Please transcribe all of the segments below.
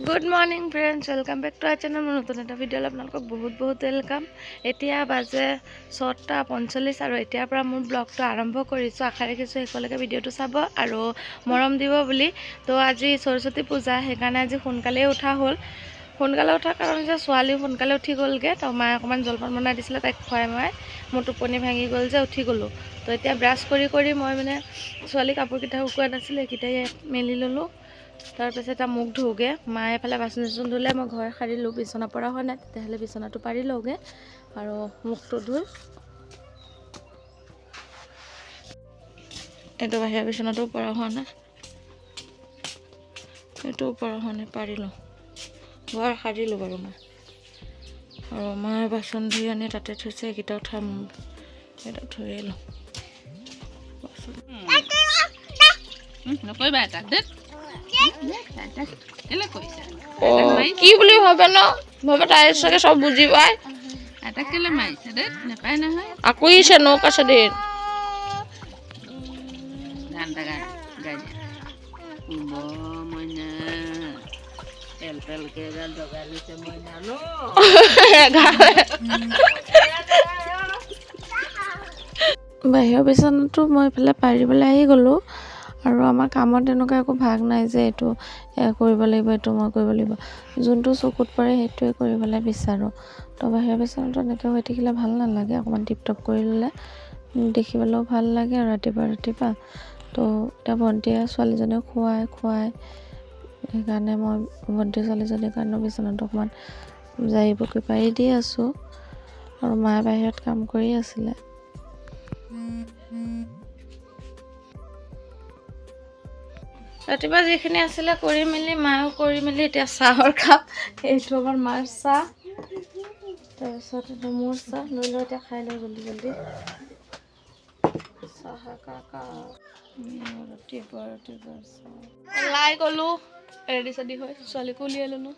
Good morning friends welcome back to our channel মোৰ নতুন এটা ভিডিঅ'লৈ আপোনালোকক বহুত বহুত ৱেলকাম এতিয়া বাজে ছটা পঞ্চল্লিছ আৰু এতিয়াৰ পৰা মোৰ ব্লগটো আৰম্ভ কৰিছোঁ আশা ৰাখিছোঁ শেষলৈকে ভিডিঅ'টো চাব আৰু মৰম দিব বুলি তো আজি সৰস্বতী পূজা সেইকাৰণে আজি সোনকালেই উঠা হ'ল সোনকালে উঠাৰ কাৰণ যে ছোৱালীও সোনকালে উঠি গ'লগৈ তো মায়ে অকণমান জলপান বনাই দিছিলে তাইক খুৱাই মই মোৰ টোপনি ভাঙি গ'ল যে উঠি গ'লোঁ তো এতিয়া ব্ৰাছ কৰি কৰি মই মানে ছোৱালী কাপোৰকেইটা শুকোৱা নাছিলে এইকেইটাই মেলি ল'লোঁ তাৰপিছত মুখ ধুওঁগৈ। মায়ে এফালে বাচন চাচন ধুলে, মই ঘৰ সাৰিলোঁ বিচনা পৰা হোৱা নাই, তেতিয়াহ'লে বিচনাটো পাৰি লওঁগৈ। আৰু মুখটো ধুই। এইটো বাহিৰা বিচনাটো পৰা হোৱা নাই। এইটো পৰা হোৱা নাই, পাৰি লওঁ। ঘৰ সাৰিলোঁ বাৰু মই। আৰু মায়ে বাচন ধুই আনি তাতে থৈছে এইটো থৈয়ে লওঁ। নকৰিবা এটা। দেই ও কি বুলি ভাবে ন? ভাবে তাইৰ চাগে চব বুজি পায়। আকৌ ইছে নৌকা চাদেৰ বাহিৰৰ বিচনাটো মই এইফালে পাৰিবলৈ আহি গ'লোঁ। আৰু আমাৰ কামত তেনেকুৱা একো ভাগ নাই যে এইটো কৰিব লাগিব এইটো মই কৰিব লাগিব। যোনটো চকুত পৰে সেইটোৱে কৰিবলৈ বিচাৰোঁ। তো বাহিৰৰ বিচনাটো এনেকৈ হৈ থাকিলে ভাল নালাগে অকণমান টিপ টপ কৰি ল'লে। দেখিবলৈও ভাল লাগে আৰু ৰাতিপুৱা ৰাতিপুৱা। তো এতিয়া ভণ্টিয়ে ছোৱালীজনীক খুৱাই খুৱাই সেইকাৰণে মই ভণ্টি ছোৱালীজনীৰ কাৰণেও বিচনাটো অকণমান জাৰি পকি পাৰি দি আছোঁ। আৰু মায়ে বাহিৰত কাম কৰি আছিলে। ৰাতিপুৱা যিখিনি আছিলে কৰি মেলি মায়েও কৰি মেলি, এতিয়া চাহৰ কাপ, এইটো আমাৰ মাৰ চাহ। তাৰপিছত এইটো মোৰ চাহ লৈ লৈ এতিয়া খাই লওঁ জল্দি জল্দি। ৰাতিপুৱা ৰাতিপুৱা ওলাই গ'লোঁ ৰেডি চেডি হৈ ছোৱালীকো উলিয়াই ল'লোঁ।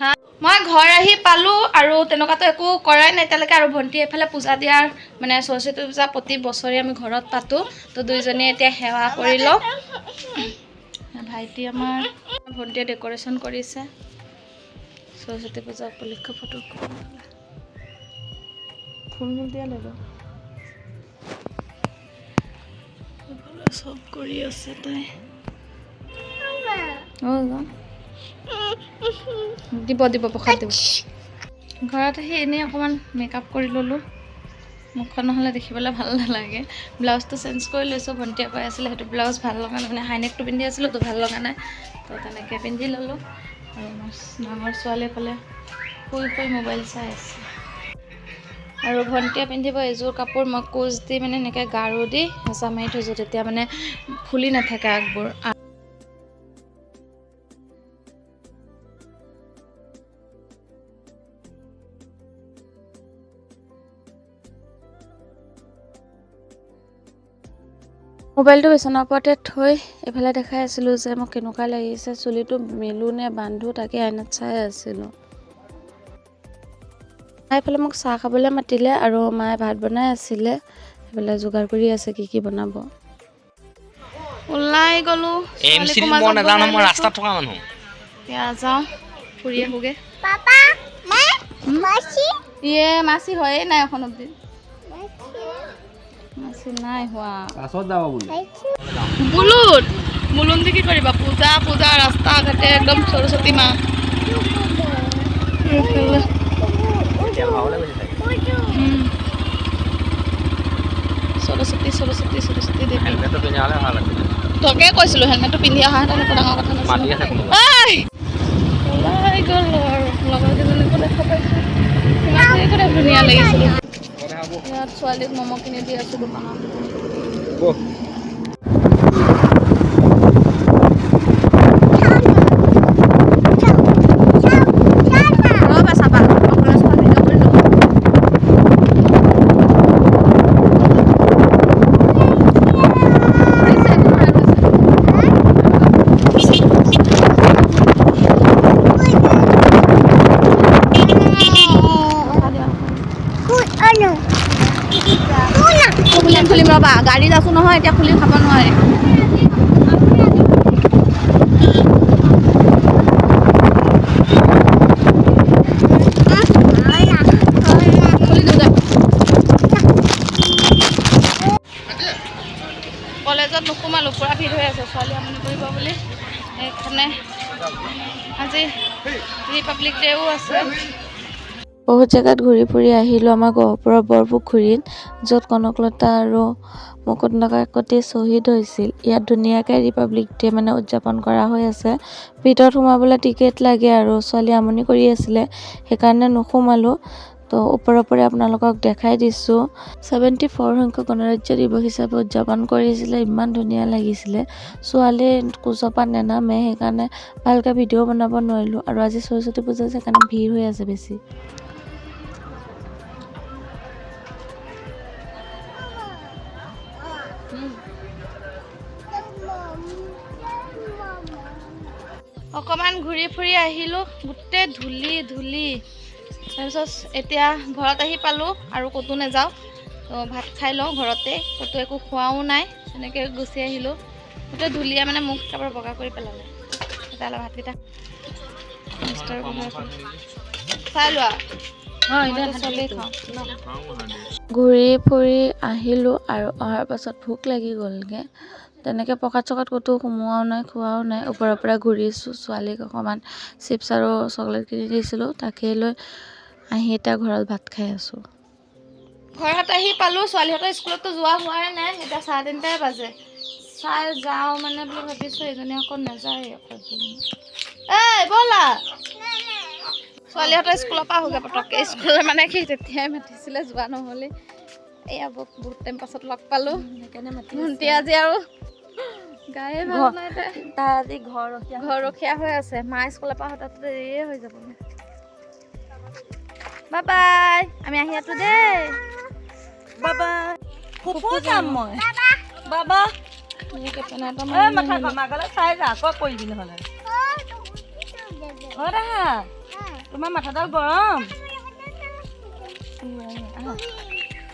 হা? মই ঘৰ আহি পালোঁ আৰু তেনেকুৱাতো একো কৰাই নাই, এতিয়ালৈকে আৰু ভণ্টি এইফালে পূজা দিয়াৰ মানে সৰস্বতী পূজা প্ৰতি বছৰে আমি ঘৰত পাতোঁ। তো দুইজনীয়ে এতিয়া সেৱা কৰি লওঁ ভাইটি আমাৰ ভণ্টিয়ে ডেক'ৰেশ্যন কৰিছে। সৰস্বতী পূজা উপলক্ষে ফটো ফুল দিয়া এইফালে চব কৰি আছে তাই। দিব দিব প্ৰসাদ দিব। ঘৰত আহি এনেই অকণমান মেকআপ কৰি ল'লোঁ। মুখখন নহ'লে দেখিবলৈ ভাল নালাগে। ব্লাউজটো চেঞ্জ কৰি লৈছোঁ ভণ্টিয়ে কৈ আছিলে সেইটো ব্লাউজ ভাল লগা নাই মানে হাইনেকটো পিন্ধি আছিলোঁ তো ভাল লগা নাই। তো তেনেকৈ পিন্ধি ল'লোঁ। আৰু মোৰ ডাঙৰ ছোৱালী ফালে শুই শুই মোবাইল চাই আছে। আৰু ভণ্টিয়ে পিন্ধিব এযোৰ কাপোৰ মই কোচ দি মানে এনেকৈ গাৰু দি হেঁচা মাৰি থৈছোঁ তেতিয়া মানে ফুলি নাথাকে আগবোৰ। মোবাইলটো বিচনাৰ ওপৰতে থৈ এইফালে দেখাই আছিলোঁ যে মোক কেনেকুৱা লাগিছে চুলিটো মেলো নে বান্ধো তাকে আইনাত চাই আছিলোঁ। মায়ে এইফালে মোক চাহ খাবলৈ মাতিলে আৰু মায়ে ভাত বনাই আছিলে সেইফালে যোগাৰ কৰি আছে কি কি বনাব। ওলাই গ'লোঁ এম চি মই নাজানো মই ৰাস্তাত থকা মানুহ। এতিয়া যাওঁ ফুৰি আহোঁগৈ। ইয়ে মাছি হয়েই নাই এখন অব্দি। মাছি নাই হোৱা বাছত যাব বোলো বুলুন বুলুন দি কি কৰিবা পূজা পূজা ৰাস্তা ঘাটে একদম সৰস্বতী মা এইফালে। উম। সৰস্বতী সৰস্বতী সৰস্বতী দেৱী হেলমেটটো পিন্ধি হ'লে ভাল আছিলে তোকে কৈছিলোঁ হেলমেটটো পিন্ধি অহাহেঁতেন একো ডাঙৰ কথা মাতি নাছিলে আছে কোনোবা ঐ! ওলাই গ'লো আৰু লগৰ কেইজনীকো দেখা পাইছোঁ সিহঁতকো দেখ ধুনীয়া লাগিছিলে यार सॉलिड मोमो के लिए दिया सुबह बना वो যাচোন নহয় এতিয়া খুলি খাব নোৱাৰে। কলেজত নোসোমালো পুৰা ভিৰ হৈ আছে ছোৱালী আমনি কৰিব বুলি। সেইকাৰণে আজি ৰিপাব্লিক ডেও আছে। বহুত জেগাত ঘূৰি ফুৰি আহিলোঁ, আমাৰ গহপুৰৰ বৰপুখুৰীত য'ত কনকলতা আৰু মুকুন্দ কাকতি শ্বহীদ হৈছিল। ইয়াত ধুনীয়াকৈ ৰিপাব্লিক ডে মানে উদযাপন কৰা হৈ আছে। ভিতৰত সোমাবলৈ টিকেট লাগে আৰু ছোৱালী আমনি কৰি আছিলে, সেইকাৰণে নোসোমালোঁ। তো ওপৰে ওপৰে আপোনালোকক দেখাই দিছোঁ। ছেভেণ্টি ফ'ৰ সংখ্যক গণৰাজ্য দিৱস হিচাপে উদযাপন কৰিছিলে, ইমান ধুনীয়া লাগিছিলে। ছোৱালী কোচৰ পৰা নেনামে, সেইকাৰণে ভালকৈ ভিডিঅ' বনাব নোৱাৰিলোঁ আৰু আজি সৰস্বতী পূজা সেইকাৰণে ভিৰ হৈ আছে বেছি। অকণমান ঘূৰি ফুৰি আহিলোঁ গোটেই ধূলি ধূলি। তাৰপিছত এতিয়া ঘৰত আহি পালোঁ আৰু ক'তো নাযাওঁ। তো ভাত খাই লওঁ ঘৰতে ক'তো একো খোৱাও নাই তেনেকৈ গুচি আহিলোঁ। গোটেই ধূলিয়ে মানে মোক একেবাৰে বগা কৰি পেলালে। তেতিয়াহ'লে ভাতকেইটা। চাই লোৱা। ঘূৰি ফুৰি আহিলোঁ আৰু অহাৰ পাছত ভোক লাগি গ'লগৈ। তেনেকৈ প্ৰসাদ চসাদ ক'তো সোমোৱাও নাই খোৱাও নাই। ওপৰৰ পৰা ঘূৰিছোঁ ছোৱালীক অকণমান চিপছ আৰু চকলেট কিনি দিছিলোঁ। তাকেই লৈ আহি এতিয়া ঘৰত ভাত খাই আছোঁ। ঘৰত আহি পালোঁ। ছোৱালীহঁতৰ স্কুলততো যোৱা হোৱাই নাই। এতিয়া চাৰে তিনিটাই বাজে। চাই যাওঁ মানে বুলি ভাবিছোঁ। এজনী আকৌ নাযায় এই ব'লা। ছোৱালীহঁতৰ স্কুলৰ পৰা আহোগৈ পটককৈ স্কুলৰ মানে কি তেতিয়াই মাতিছিলে যোৱা নহ'লে এয়া বহুত টাইম পাছত লগ পালোঁ। সেইকাৰণে মাতি ভণ্টি আজি আৰু গায়ে ভালো নাই তাই তাৰ আজি ঘৰ ৰখীয়া ঘৰ ৰখীয়া হৈ আছে। মা স্কুলৰ পৰা হঠাৎ দেৰিয়ে হৈ যাব বাই বাই আমি আহি আছো দেই বাবা ফুফু যাম মই। বাবা। মাথা আহিলোঁ। চাই যা আকৌ কৰিবি নহ'লে তোমাৰ মাথাডাল গৰম।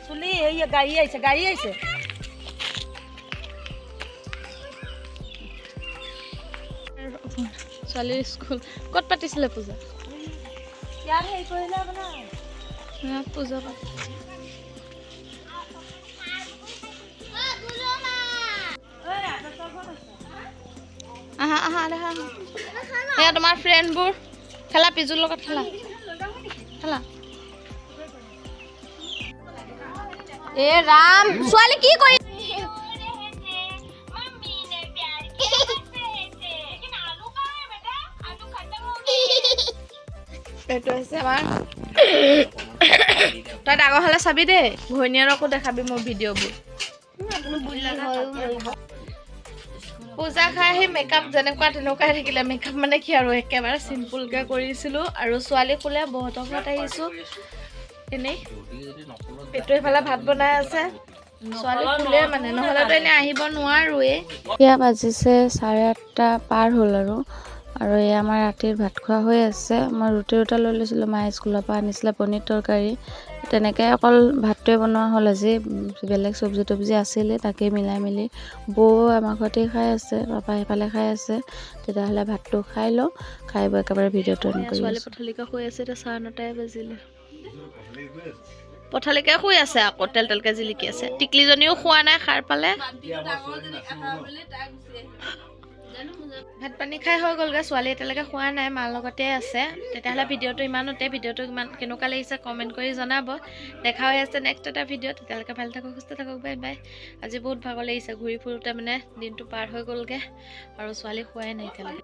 চুলি এই গাড়ী আহিছে গাড়ী আহিছে। ছোৱালীৰ স্কুল। ক'ত পাতিছিলে পূজা? আহা আহা দেখা এয়া তোমাৰ ফ্ৰেণ্ডবোৰ খেলা পিজুৰ লগত খেলা। খেলা। এ ৰাম! ছোৱালী কি কৰি হৈছে আমাৰ। তই ডাঙৰ হ'লে চাবি দেই ঘৈণীয়েৰকো দেখাবি মোৰ ভিডিঅ'বোৰ। পূজা খাই আহি মেকআপ যেনেকুৱা তেনেকুৱাই থাকিলে মেকআপ মানে কি আৰু একেবাৰে চিম্পুলকৈ কৰিছিলোঁ আৰু ছোৱালী শুলে বহুতৰ ঘৰত আহিছোঁ। এনেই পেটু এইফালে ভাত বনাই আছে। ছোৱালী শুলে মানে নহ'লেতো এনেই আহিব নোৱাৰোৱেই। এতিয়া বাজিছে চাৰে আঠটা পাৰ হ'ল আৰু। আৰু এই আমাৰ ৰাতিৰ ভাত খোৱা হৈ আছে। মই ৰুটি দুটা লৈ লৈছিলোঁ মায়ে স্কুলৰ পৰা আনিছিলে পনীৰ তৰকাৰী। তেনেকৈ অকল ভাতটোৱে বনোৱা হ'ল আজি বেলেগ চব্জি তব্জি আছিলে তাকেই মিলাই মেলি বৌ আমাৰ ঘৰতেই খাই আছে পাপা সেইফালে খাই আছে। তেতিয়াহ'লে ভাতটো খাই লওঁ খাই বৈ একেবাৰে ভিডিঅ'টো অন কৰি ছোৱালী পথালিকা শুই আছে এতিয়া চাৰে নটাই বাজিলে। পথালিকে শুই আছে আকৌ তেল তেলকে জিলিকি আছে। টিকলিজনীও খোৱা নাই সাৰ পালে। ভাত পানী খাই হৈ গ'লগৈ ছোৱালী এতিয়ালৈকে খোৱা নাই মাৰ লগতে আছে। তেতিয়াহ'লে ভিডিঅ'টো ইমানতে ভিডিঅ'টো ইমান কেনেকুৱা লাগিছে কমেণ্ট কৰি জনাব। দেখা হৈ আছে নেক্সট এটা ভিডিঅ' তেতিয়ালৈকে ভালে থাকক সুস্থ থাকক বাই বাই। আজি বহুত ভাগৰ লাগিছে ঘূৰি ফুৰোঁতে মানে দিনটো পাৰ হৈ গ'লগৈ। আৰু ছোৱালী খোৱাই নাই এতিয়ালৈকে।